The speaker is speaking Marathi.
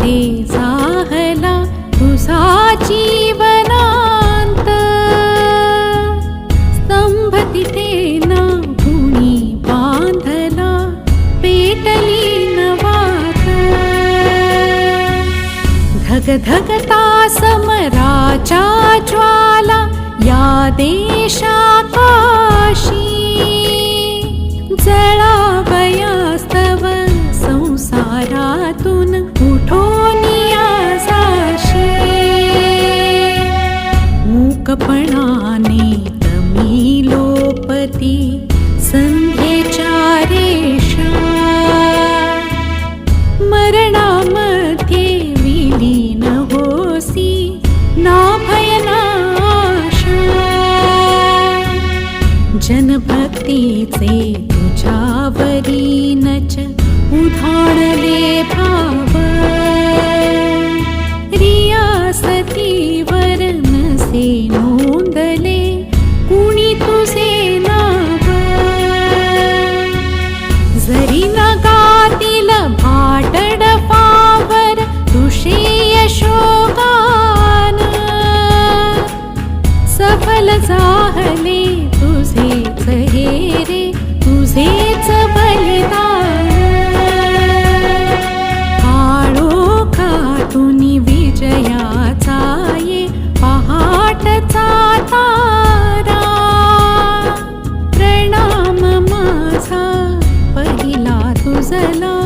ते जाहला तुझा जीवनांत. स्तंभ तिथे ना गुणी बांधला पेटली नवात. धग धगता समराचा ज्वाला या देशाकाशी. जळावयास्तव संसारातून मूकपणाने तमी लोपती संध्येच्या रेषा मरणामध्ये विलीन होसी ना भयनाशा जनभक्तीचे तुझ्यावरीनच उधाणले भाव। जाहले तुझेच हे रे तुझेच बलिदान. काळोखातून विजयाचा ये पहाटचा तारा. प्रणाम माझा पहिला तुझला.